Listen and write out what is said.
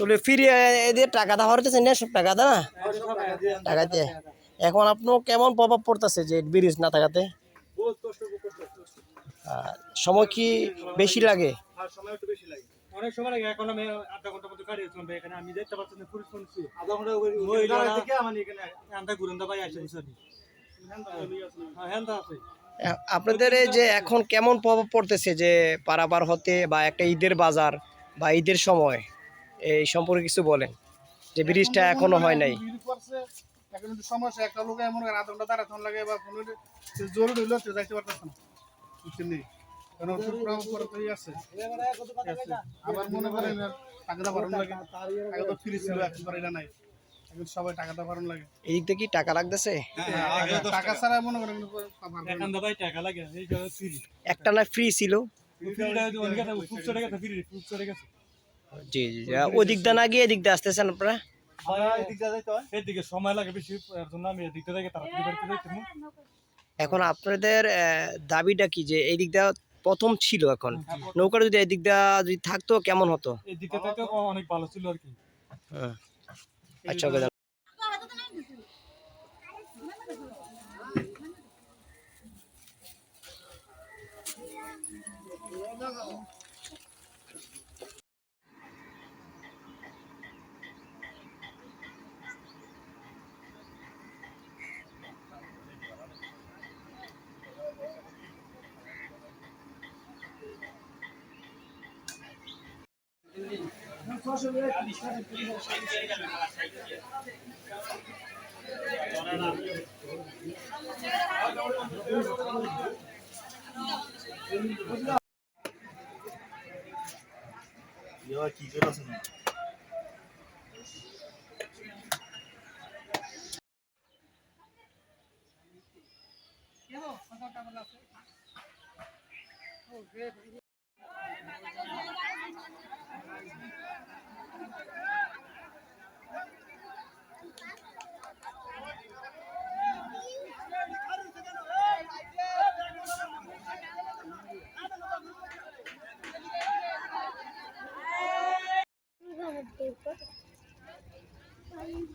তুলে ফিরিয়ে এদের টাকা দেওয়া হতেছে না সব টাকা দেয় না? টাকা দিয়ে। এখন আপনার কেমন প্রভাব পড়তেছে যে ব্রিজ না থাকাতে? সময় কি বেশি লাগে আর সময় একটু বেশি লাগে? অনেক সময় লাগে এখন আমি আধা ঘণ্টা মতো কাটিয়েছিলাম ভাই এখানে আমি দেখতে পাচ্ছি না পুলিশ ফোন আধা ঘণ্টা মহিলারা থেকে আমি এখানে আন্দা ঘুরন্দা ভাই আসে বুঝলি হ্যাঁ আছে। আপনাদের এই যে এখন কেমন প্রভাব পড়তেছে যে পারাবার হতে বা একটা ঈদের বাজার বা ঈদের সময়? এই সম্পর্কে কিছু বলেন যে ব্রিজটা এখনও হয় নাই। এখন একটু সমস্যা একটা লোক এমন আধা ঘণ্টা দাঁড়াতে লাগে বা কোনো জরুরি হইল যাইতে পারতেছে না। বুঝছেন কারণ ওষুধ প্রভাব তো আছে। আছে। আবার মনে করেন টাকাটা বাড়ানো লাগে। আগে তো ফ্রি ছিল এখন এটা নাই। এখন সবাই টাকাটা বাড়ানো লাগে। এই দিক থেকে কি টাকা লাগতেছে? টাকা ছাড়া মনে করেন পারবে না। টাকা লাগে এই যে ফ্রি একটা না ফ্রি ছিল। ফ্রিটা অনেক খুব চলে গেছে ফ্রি চলে গেছে জি জি না গিয়ে এদিক দিয়ে আসতেছেন আপনারা? এখন আপনাদের দাবিটা কি যে এই দিকটা প্রথম ছিল এখন? নৌকাটা যদি এই যদি থাকতো কেমন হতো? অনেক ভালো ছিল আর কি। হ্যাঁ। আচ্ছা কি করে আছে না কেন কথা বলা আছে ও রে 아니,